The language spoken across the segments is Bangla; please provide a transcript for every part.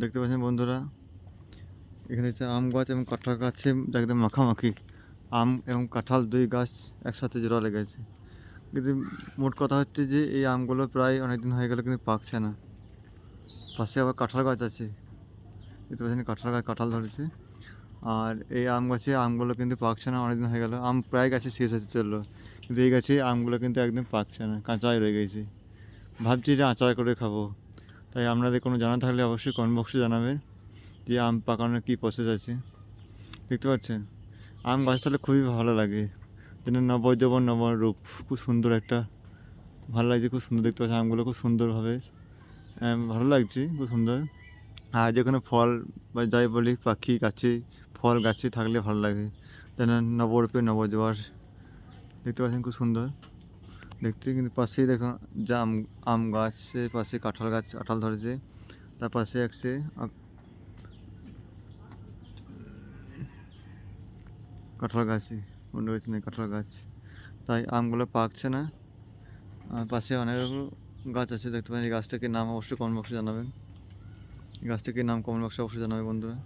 দেখতে পাচ্ছেন বন্ধুরা, এখানে হচ্ছে আম গাছ এবং কাঁঠাল গাছে একদম মাখামাখি। আম এবং কাঁঠাল দুই গাছ একসাথে জোড়া লেগেছে। কিন্তু মোট কথা হচ্ছে যে এই আমগুলো প্রায় অনেক দিন হয়ে গেল কিন্তু পাকছে না। পাশে আবার কাঁঠাল গাছ আছে। দেখতে পাচ্ছেন কাঁঠাল গাছ, কাঁঠাল ধরেছে। আর এই আম গাছে আমগুলো কিন্তু পাকছে না, অনেকদিন হয়ে গেল। আম প্রায় গাছে শেষ হতে চলল। কিন্তু এই গাছে আমগুলো কিন্তু একদম পাকছে না, কাঁচাই রয়ে গেছে। ভাবছি যে আচার করে খাব। তাই আপনাদের কোনো জানা থাকলে অবশ্যই কমেন্ট বক্সে জানাবেন যে আম পাকানোর কী প্রসেস আছে। দেখতে পাচ্ছেন? আম গাছ তাহলে খুবই ভালো লাগে। যেন নবযৌবন নব রূপ খুব সুন্দর একটা ভালো লাগছে, খুব সুন্দর দেখতে পাচ্ছি আমগুলো খুব সুন্দরভাবে। ভালো লাগছে, খুব সুন্দর। আর যে কোনো ফল বা যাই বলি পাখি, গাছে, ফল গাছে থাকলে ভালো লাগে। যেন নবরূপে নবজোয়ার। দেখতে পাচ্ছেন খুব সুন্দর। দেখতে কিন্তু পাশেই দেখো জাম আম গাছের পাশে কাঁঠাল গাছ, কাঁঠাল ধরেছে। তার পাশে একটি আ- কাঁঠাল গাছই মনে হচ্ছে না কাঁঠাল গাছ। তাই আমগুলো পাকছে না। পাশে অনেক রকম গাছ আছে, দেখতে পাচ্ছেন। এই গাছটাকে নাম অবশ্যই কমেন্ট বক্সে জানাবেন। গাছটাকে নাম কমেন্ট বক্সে অবশ্যই জানাবে বন্ধুরা।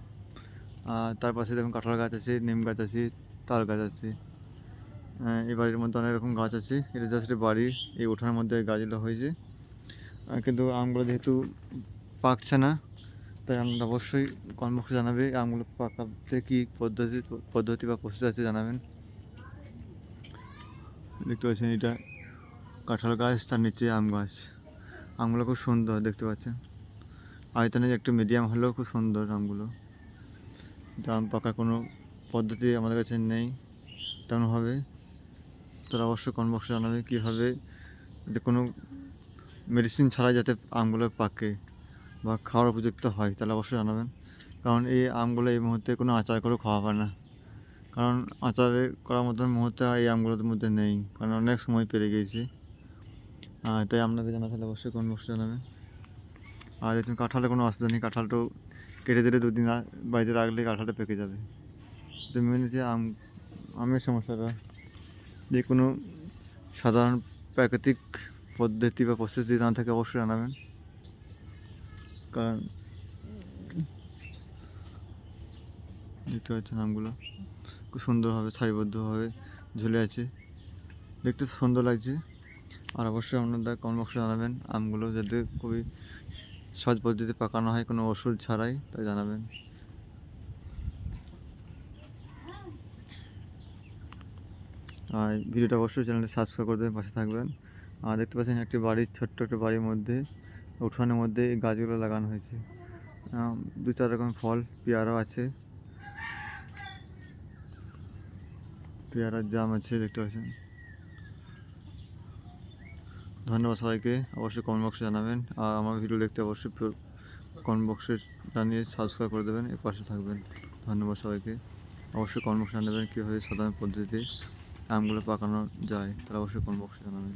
আর তার পাশে দেখুন কাঁঠাল গাছ আছে, নিম গাছ আছে, তাল গাছ আছে। এই বাড়ির মধ্যে অনেক রকম গাছ আছে। এটা জাস্ট বাড়ি, এই উঠানের মধ্যে গাছগুলো হয়েছে। কিন্তু আমগুলো যেহেতু পাকছে না, তাই আমরা অবশ্যই বক্সে জানাবে, আমগুলো পাকাতে কী পদ্ধতি পদ্ধতি বা প্রসেস আছে জানাবেন। দেখতে পাচ্ছেন এটা কাঁঠাল গাছ, তার নিচে আম গাছ। আমগুলো খুব সুন্দর, দেখতে পাচ্ছেন। আয়তনে একটু মিডিয়াম হলেও খুব সুন্দর আমগুলো। আম পাকার কোনো পদ্ধতি আমাদের কাছে নেই। তেমনভাবে তারা অবশ্যই কমেন্ট বক্সে জানাবে কীভাবে যে কোনো মেডিসিন ছাড়া যাতে আমগুলো পাকে বা খাওয়ার উপযুক্ত হয়, তাহলে অবশ্যই জানাবেন। কারণ এই আমগুলো এই মুহূর্তে কোনো আচার করে খাওয়া পারে না। কারণ আচারে করার মতন মুহূর্তে এই আমগুলোর মধ্যে নেই, কারণ অনেক সময় পেরে গিয়েছে। তাই আপনাদের জানা থাকলে অবশ্যই কমেন্ট বক্সে জানাবেন। আর দেখুন কাঁঠালে কোনো অসুবিধা নেই কাঁঠালটাও কেটে দিলে দুদিন বাড়িতে রাখলে কাঁঠালটা পেকে যাবে। তো মেন যে আম, আমের সমস্যাটা। যে কোনো সাধারণ প্রাকৃতিক পদ্ধতি বা প্রসেস যদি না থাকে, অবশ্যই জানাবেন। কারণ দেখতে পাচ্ছেন আমগুলো খুব সুন্দরভাবে সারিবদ্ধভাবে ঝুলে আছে। দেখতে সুন্দর লাগছে। আর অবশ্যই আপনারা কমেন্ট বক্সে জানাবেন আমগুলো যাতে খুবই সহজ পদ্ধতিতে পাকানো হয়, কোনো ওষুধ ছাড়াই, তাই জানাবেন। আর ভিডিওটা অবশ্যই চ্যানেলটি সাবস্ক্রাইব করে দেবেন, পাশে থাকবেন। আর দেখতে পাচ্ছেন একটি বাড়ির, ছোট্ট একটা বাড়ির মধ্যে, উঠোনের মধ্যে এই গাছগুলো লাগানো হয়েছে। দু চার রকম ফল, পেয়ারাও আছে। পেয়ারার জাম আছে, দেখতে পাচ্ছেন। ধন্যবাদ সবাইকে, অবশ্যই কমেন্ট বক্সে জানাবেন। আর আমার ভিডিও দেখতে অবশ্যই কমেন্ট বক্সে জানিয়ে সাবস্ক্রাইব করে দেবেন এর পাশে থাকবেন। ধন্যবাদ সবাইকে। অবশ্যই কমেন্ট বক্সে জানাবেন কীভাবে সাধারণ পদ্ধতিতে আমগুলো পাকানো যায় তারা অবশ্যই কমেন্ট বক্সে জানাবেন।